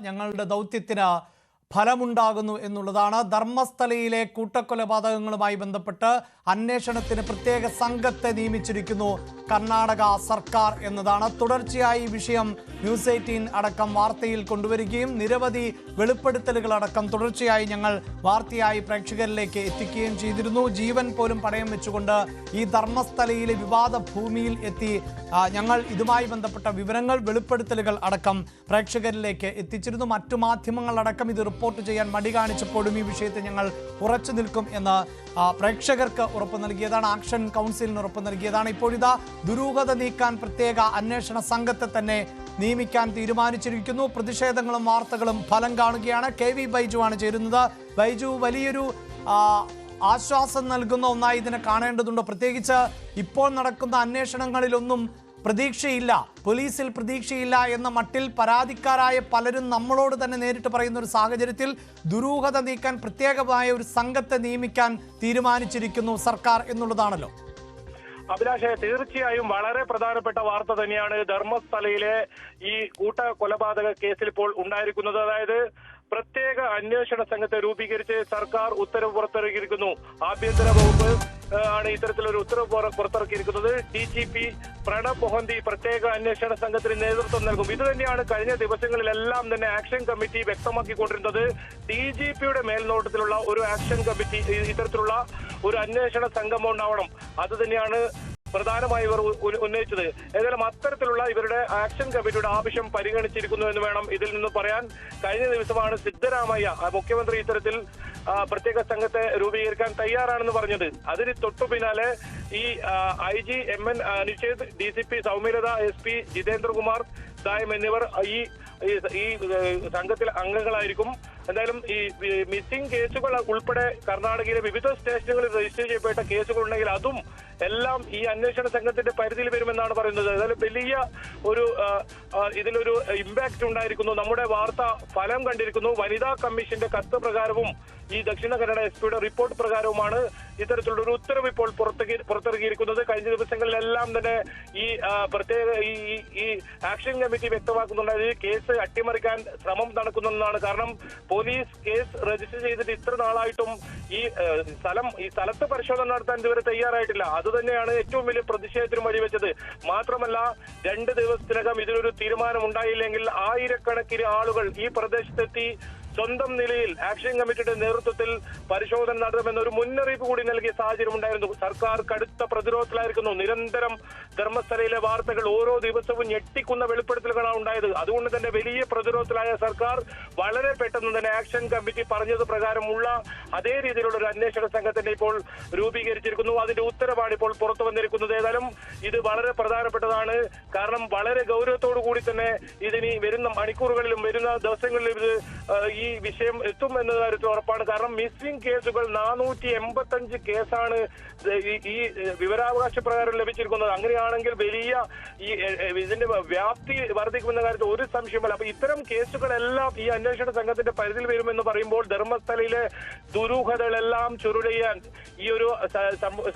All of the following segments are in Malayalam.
ഞങ്ങളുടെ ദൗത്യത്തിന് ഫലമുണ്ടാകുന്നു എന്നുള്ളതാണ് ധർമ്മസ്ഥലയിലെ കൂട്ടക്കൊലപാതകങ്ങളുമായി ബന്ധപ്പെട്ട് അന്വേഷണത്തിന് പ്രത്യേക സംഘത്തെ നിയമിച്ചിരിക്കുന്നു കർണാടക സർക്കാർ എന്നതാണ്. തുടർച്ചയായി വിഷയം ന്യൂസ് എയ്റ്റീൻ അടക്കം വാർത്തയിൽ കൊണ്ടുവരികയും നിരവധി വെളിപ്പെടുത്തലുകൾ അടക്കം തുടർച്ചയായി ഞങ്ങൾ വാർത്തയായി പ്രേക്ഷകരിലേക്ക് എത്തിക്കുകയും ചെയ്തിരുന്നു. ജീവൻ പോലും പണയം വെച്ചുകൊണ്ട് ഈ ധർമ്മസ്ഥലയിലെ വിവാദ ഭൂമിയിൽ എത്തി ഞങ്ങൾ ഇതുമായി ബന്ധപ്പെട്ട വിവരങ്ങൾ വെളിപ്പെടുത്തലുകൾ അടക്കം പ്രേക്ഷകരിലേക്ക് എത്തിച്ചിരുന്നു. മറ്റു മാധ്യമങ്ങളടക്കം ഇത് റിപ്പോർട്ട് ചെയ്യാൻ മടി കാണിച്ചപ്പോഴും ഈ വിഷയത്തിൽ ഞങ്ങൾ ഉറച്ചു നിൽക്കും എന്ന് പ്രേക്ഷകർക്ക് ഉറപ്പ് നൽകിയതാണ് ആക്ഷൻ കൗൺസിലിന് ഉറപ്പ് നൽകിയതാണ്. ഇപ്പോഴിതാ ദുരൂഹത നീക്കാൻ പ്രത്യേക അന്വേഷണ സംഘത്തെ തന്നെ നിയമിക്കാൻ തീരുമാനിച്ചിരിക്കുന്നു. പ്രതിഷേധങ്ങളും വാർത്തകളും ഫലം കാണുകയാണ്. കെ വി ബൈജു ആണ് ചേരുന്നത്. ബൈജു വലിയൊരു ആശ്വാസം നൽകുന്ന ഒന്നായി ഇതിനെ കാണേണ്ടതുണ്ട്. പ്രത്യേകിച്ച് ഇപ്പോൾ നടക്കുന്ന അന്വേഷണങ്ങളിലൊന്നും പ്രതീക്ഷയില്ല. പോലീസിൽ പ്രതീക്ഷയില്ല എന്ന മട്ടിൽ പരാതിക്കാരായ പലരും നമ്മളോട് തന്നെ നേരിട്ട് പറയുന്ന ഒരു സാഹചര്യത്തിൽ ദുരൂഹത നീക്കാൻ പ്രത്യേകമായ ഒരു സംഘത്തെ നിയമിക്കാൻ തീരുമാനിച്ചിരിക്കുന്നു സർക്കാർ എന്നുള്ളതാണല്ലോ. അഭിലാഷെ തീർച്ചയായും വളരെ പ്രധാനപ്പെട്ട വാർത്ത തന്നെയാണ് ധർമ്മസ്ഥലയിലെ ഈ കൂട്ട കൊലപാതക കേസിൽ ഇപ്പോൾ ഉണ്ടായിരിക്കുന്നത്. അതായത് പ്രത്യേക അന്വേഷണ സംഘത്തെ രൂപീകരിച്ച് സർക്കാർ ഉത്തരവ് പുറത്തിറക്കിയിരിക്കുന്നു. ആഭ്യന്തര വകുപ്പ് ആണ് ഇത്തരത്തിലൊരു ഉത്തരവ് പുറത്തിറക്കിയിരിക്കുന്നത്. D G P Pranab Mohanty പ്രത്യേക അന്വേഷണ സംഘത്തിന് നേതൃത്വം നൽകും. ഇത് തന്നെയാണ് കഴിഞ്ഞ ദിവസങ്ങളിലെല്ലാം തന്നെ ആക്ഷൻ കമ്മിറ്റി വ്യക്തമാക്കിക്കൊണ്ടിരുന്നത്. ഡി ജി പിയുടെ മേൽനോട്ടത്തിലുള്ള ഒരു ആക്ഷൻ കമ്മിറ്റി ഇത്തരത്തിലുള്ള ഒരു അന്വേഷണ സംഘം ഉണ്ടാവണം. അത് തന്നെയാണ് പ്രധാനമായി ഇവർ ഉന്നയിച്ചത്. ഏതായാലും അത്തരത്തിലുള്ള ഇവരുടെ ആക്ഷൻ കമ്മിറ്റിയുടെ ആവശ്യം പരിഗണിച്ചിരിക്കുന്നു എന്ന് വേണം ഇതിൽ നിന്ന് പറയാൻ. കഴിഞ്ഞ ദിവസമാണ് സിദ്ധരാമയ്യ മുഖ്യമന്ത്രി ഇത്തരത്തിൽ പ്രത്യേക സംഘത്തെ രൂപീകരിക്കാൻ തയ്യാറാണെന്ന് പറഞ്ഞത്. അതിന് തൊട്ടു പിന്നാലെ ഈ I G M N Nishedh D C P Soumyalatha S P Jitendra Kumar Dayam എന്നിവർ ഈ ഈ സംഘത്തിൽ അംഗങ്ങളായിരിക്കും. എന്തായാലും ഈ മിസ്സിംഗ് കേസുകൾ ഉൾപ്പെടെ കർണാടകയിലെ വിവിധ സ്റ്റേഷനുകളിൽ രജിസ്റ്റർ ചെയ്യപ്പെട്ട കേസുകൾ ഉണ്ടെങ്കിൽ അതും എല്ലാം ഈ അന്വേഷണ സംഘത്തിന്റെ പരിധിയിൽ വരുമെന്നാണ് പറയുന്നത്. ഏതായാലും വലിയ ഒരു ഇതിലൊരു ഇമ്പാക്റ്റ് ഉണ്ടായിരിക്കുന്നു. നമ്മുടെ വാർത്ത ഫലം കണ്ടിരിക്കുന്നു. വനിതാ കമ്മീഷന്റെ കത്ത് പ്രകാരവും ഈ ദക്ഷിണ കന്നഡ എസ് പിയുടെ റിപ്പോർട്ട് പ്രകാരവുമാണ് ഇത്തരത്തിലുള്ള ഒരു ഉത്തരവ് ഇപ്പോൾ പുറത്തിറക്കിയിരിക്കുന്നത് കഴിഞ്ഞ ദിവസങ്ങളിലെല്ലാം തന്നെ ഈ പ്രത്യേക ഈ ആക്ഷൻ കമ്മിറ്റി വ്യക്തമാക്കുന്നുണ്ടായത് ഈ അട്ടിമറിക്കാൻ ശ്രമം നടക്കുന്നതാണ് കാരണം പോലീസ് കേസ് രജിസ്റ്റർ ചെയ്തിട്ട് ഇത്ര നാളായിട്ടും ഈ സ്ഥലം ഈ സ്ഥലത്ത് പരിശോധന നടത്താൻ ഇതുവരെ തയ്യാറായിട്ടില്ല. അതുതന്നെയാണ് ഏറ്റവും വലിയ പ്രതിഷേധത്തിന് വഴിവെച്ചത്. മാത്രമല്ല രണ്ട് ദിവസത്തിനകം ഇതിനൊരു തീരുമാനം ഉണ്ടായില്ലെങ്കിൽ ആയിരക്കണക്കിന് ആളുകൾ ഈ പ്രദേശത്തെത്തി സ്വന്തം നിലയിൽ ആക്ഷൻ കമ്മിറ്റിയുടെ നേതൃത്വത്തിൽ പരിശോധന നടത്തുമെന്ന ഒരു മുന്നറിയിപ്പ് കൂടി നൽകിയ സാഹചര്യം ഉണ്ടായിരുന്നു. സർക്കാർ കടുത്ത പ്രതിരോധത്തിലായിരിക്കുന്നു. നിരന്തരം ധർമ്മസ്ഥലയിലെ വാർത്തകൾ ഓരോ ദിവസവും ഞെട്ടിക്കുന്ന വെളിപ്പെടുത്തലുകളാണ് ഉണ്ടായത്. അതുകൊണ്ട് തന്നെ വലിയ പ്രതിരോധത്തിലായ സർക്കാർ വളരെ പെട്ടെന്ന് തന്നെ ആക്ഷൻ കമ്മിറ്റി പറഞ്ഞത് പ്രകാരമുള്ള അതേ രീതിയിലുള്ള ഒരു അന്വേഷണ സംഘത്തിന്റെ ഇപ്പോൾ രൂപീകരിച്ചിരിക്കുന്നു. അതിന്റെ ഉത്തരവാണ് ഇപ്പോൾ പുറത്തു വന്നിരിക്കുന്നത്. ഏതായാലും ഇത് വളരെ പ്രധാനപ്പെട്ടതാണ്. കാരണം വളരെ ഗൗരവത്തോടു കൂടി തന്നെ ഇതിനി വരുന്ന മണിക്കൂറുകളിലും വരുന്ന ദിവസങ്ങളിലും ഇത് ഈ വിഷയം എത്തും എന്ന കാര്യത്തിൽ ഉറപ്പാണ്. കാരണം മിസ്സിംഗ് കേസുകൾ നാനൂറ്റി എൺപത്തഞ്ച് കേസാണ് ഈ വിവരാവകാശ പ്രകാരം ലഭിച്ചിരിക്കുന്നത്. അങ്ങനെയാണെങ്കിൽ വലിയ ഈ ഇതിന്റെ വ്യാപ്തി വർദ്ധിക്കുമെന്ന കാര്യത്തിൽ ഒരു സംശയമല്ല അപ്പൊ ഇത്തരം കേസുകളെല്ലാം ഈ അന്വേഷണ സംഘത്തിന്റെ പരിധിയിൽ വരുമെന്ന് പറയുമ്പോൾ ധർമ്മസ്ഥലയിലെ ദുരൂഹതകളെല്ലാം ചുരുളെയ്യാൻ ഈ ഒരു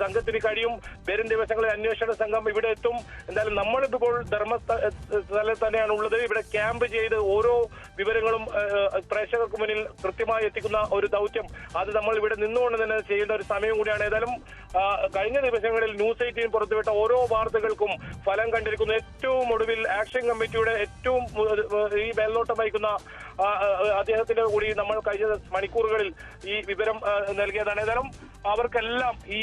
സംഘത്തിന് കഴിയും. വരും ദിവസങ്ങളിൽ അന്വേഷണ സംഘം ഇവിടെ എത്തും. എന്തായാലും നമ്മളിപ്പോൾ ധർമ്മസ്ഥലത്ത് തന്നെയാണ് ഉള്ളത് ഇവിടെ ക്യാമ്പ് ചെയ്ത് ഓരോ വിവരങ്ങളും പ്രേക്ഷകർക്ക് മുന്നിൽ കൃത്യമായി എത്തിക്കുന്ന ഒരു ദൗത്യം. അത് നമ്മൾ ഇവിടെ നിന്നുകൊണ്ട് തന്നെ ചെയ്യുന്ന ഒരു സമയം കൂടിയാണ്. ഏതായാലും കഴിഞ്ഞ ദിവസങ്ങളിൽ ന്യൂസ് എയ്റ്റീൻ പുറത്തുവിട്ട ഓരോ വാർത്തകൾക്കും ഫലം കണ്ടിരിക്കുന്ന ഏറ്റവും ഒടുവിൽ ആക്ഷൻ കമ്മിറ്റിയുടെ ഏറ്റവും ഈ മേൽനോട്ടം വഹിക്കുന്ന അദ്ദേഹത്തിന്റെ കൂടി നമ്മൾ കഴിഞ്ഞ മണിക്കൂറുകളിൽ ഈ വിവരം നൽകിയതാണ്. ഏതായാലും അവർക്കെല്ലാം ഈ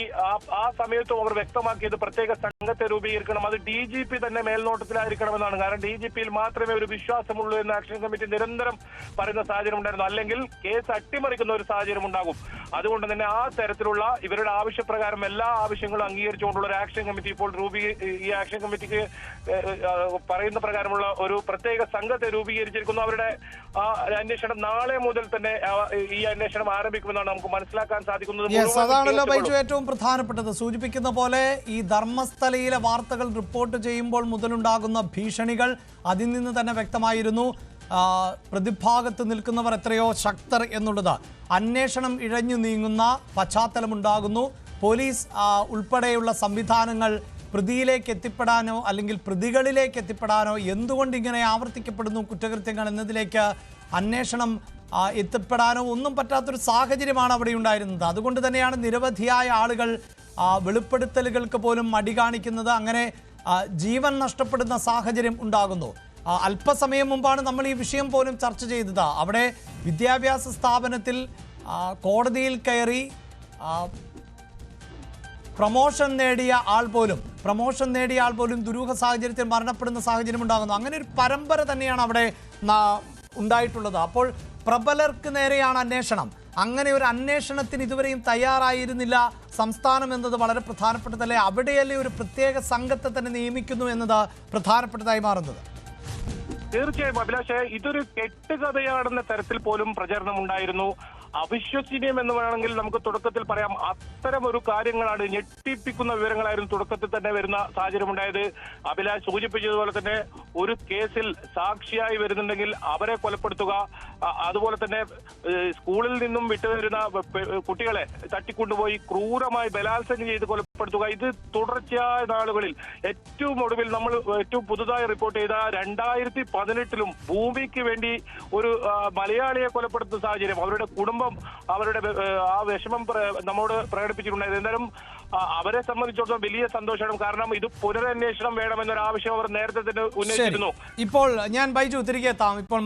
ആ സമയത്തും അവർ വ്യക്തമാക്കിയത് പ്രത്യേക സംഘത്തെ രൂപീകരിക്കണം. അത് ഡി ജി പി തന്നെ മേൽനോട്ടത്തിലായിരിക്കണമെന്നാണ്. കാരണം ഡി ജി പിയിൽ മാത്രമേ ഒരു വിശ്വാസമുള്ളൂ എന്ന് ആക്ഷൻ കമ്മിറ്റി നിരന്തരം പറയുന്ന സാഹചര്യം ഉണ്ടായിരുന്നു അല്ലെങ്കിൽ കേസ് അട്ടിമറിക്കുന്ന ഒരു സാഹചര്യം ഉണ്ടാകും അതുകൊണ്ട് തന്നെ ആ തരത്തിലുള്ള ഇവരുടെ ആവശ്യപ്രകാരം എല്ലാ ആവശ്യങ്ങളും അംഗീകരിച്ചുകൊണ്ടുള്ള ഒരു ആക്ഷൻ കമ്മിറ്റി ഇപ്പോൾ രൂപീ ഈ ആക്ഷൻ കമ്മിറ്റിക്ക് പറയുന്ന പ്രകാരമുള്ള ഒരു പ്രത്യേക സംഘത്തെ രൂപീകരിച്ചിരിക്കുന്നു. അവരുടെ ആ അന്വേഷണം നാളെ മുതൽ തന്നെ ഈ അന്വേഷണം ആരംഭിക്കുമെന്നാണ് നമുക്ക് മനസ്സിലാക്കാൻ സാധിക്കുന്നത്. അതാണല്ലോ ഏറ്റവും പ്രധാനപ്പെട്ടത്. സൂചിപ്പിക്കുന്ന പോലെ ഈ ധർമ്മസ്ഥലയിലെ വാർത്തകൾ റിപ്പോർട്ട് ചെയ്യുമ്പോൾ മുതലുണ്ടാകുന്ന ഭീഷണികൾ അതിൽ നിന്ന് തന്നെ വ്യക്തമായിരുന്നു. പ്രതിഭാഗത്ത് നിൽക്കുന്നവർ എത്രയോ ശക്തർ എന്നുള്ളത്. അന്വേഷണം ഇഴഞ്ഞു നീങ്ങുന്ന പശ്ചാത്തലമുണ്ടാകുന്നു. പോലീസ് ഉൾപ്പെടെയുള്ള സംവിധാനങ്ങൾ പ്രതിയിലേക്ക് എത്തിപ്പെടാനോ അല്ലെങ്കിൽ പ്രതികളിലേക്ക് എത്തിപ്പെടാനോ എന്തുകൊണ്ട് ഇങ്ങനെ ആവർത്തിക്കപ്പെടുന്നു കുറ്റകൃത്യങ്ങൾ എന്നതിലേക്ക് അന്വേഷണം എത്തിപ്പെടാനോ ഒന്നും പറ്റാത്തൊരു സാഹചര്യമാണ് അവിടെ ഉണ്ടായിരുന്നത്. അതുകൊണ്ട് തന്നെയാണ് നിരവധിയായ ആളുകൾ വെളിപ്പെടുത്തലുകൾക്ക് പോലും മടി കാണിക്കുന്നത് അങ്ങനെ ജീവൻ നഷ്ടപ്പെടുന്ന സാഹചര്യം ഉണ്ടാകുന്നു. ആ, അല്പസമയം മുമ്പാണ് നമ്മൾ ഈ വിഷയം പോലും ചർച്ച ചെയ്തത്. അവിടെ വിദ്യാഭ്യാസ സ്ഥാപനത്തിൽ കോടതിയിൽ കയറി പ്രൊമോഷൻ നേടിയ ആൾ പോലും പ്രൊമോഷൻ നേടിയ ആൾ പോലും ദുരൂഹ സാഹചര്യത്തിൽ മരണപ്പെടുന്ന സാഹചര്യം ഉണ്ടാകുന്നു. അങ്ങനെ ഒരു പരമ്പര തന്നെയാണ് അവിടെ ഉണ്ടായിട്ടുള്ളത്. അപ്പോൾ പ്രബലർക്ക് നേരെയാണ് അന്വേഷണം. അങ്ങനെ ഒരു അന്വേഷണത്തിന് ഇതുവരെയും തയ്യാറായിരുന്നില്ല. സംസ്ഥാനം എന്നത് വളരെ പ്രധാനപ്പെട്ടതല്ലേ? അവിടെയല്ലേ ഒരു പ്രത്യേക സംഘത്തെ തന്നെ നിയമിക്കുന്നു എന്നത് പ്രധാനപ്പെട്ടതായി മാറുന്നത്. തീർച്ചയായും അഭിലാഷ് ഇതൊരു കെട്ടുകഥയാണെന്ന തരത്തിൽ പോലും പ്രചരണം ഉണ്ടായിരുന്നു. അവിശ്വസനീയം എന്ന് വേണമെങ്കിൽ നമുക്ക് തുടക്കത്തിൽ പറയാം. അത്തരം ഒരു കാര്യങ്ങളാണ് ഞെട്ടിപ്പിക്കുന്ന വിവരങ്ങളായിരുന്നു തുടക്കത്തിൽ തന്നെ വരുന്ന സാഹചര്യം ഉണ്ടായത് അഭിലാഷ് സൂചിപ്പിച്ചതുപോലെ തന്നെ ഒരു കേസിൽ സാക്ഷിയായി വരുന്നുണ്ടെങ്കിൽ അവരെ കൊലപ്പെടുത്തുക അതുപോലെ തന്നെ സ്കൂളിൽ നിന്നും വിട്ടുവരുന്ന കുട്ടികളെ തട്ടിക്കൊണ്ടുപോയി ക്രൂരമായി ബലാത്സംഗം ചെയ്ത് കൊലപ്പെടുത്തുക. ഇത് തുടർച്ചയായ നാളുകളിൽ ഏറ്റവും ഒടുവിൽ നമ്മൾ ഏറ്റവും പുതുതായി റിപ്പോർട്ട് ചെയ്ത രണ്ടായിരത്തി പതിനെട്ടിലും ഭൂമിക്ക് വേണ്ടി ഒരു മലയാളിയെ കൊലപ്പെടുത്തുന്ന സാഹചര്യം അവരുടെ കുടുംബം അവരുടെ ആ വിഷമം നമ്മോട് പ്രകടിപ്പിച്ചിട്ടുണ്ടായത് എന്തായാലും അവരെ സംബന്ധിച്ചിടത്തോളം വലിയ സന്തോഷമാണ്. കാരണം ഇത് പുനരന്വേഷണം വേണമെന്നൊരു ആവശ്യം അവർ നേരത്തെ തന്നെ ഉന്നയിച്ചിരുന്നു. ഇപ്പോൾ ഞാൻ ബൈജു തിരികെ എത്താം. ഇപ്പോൾ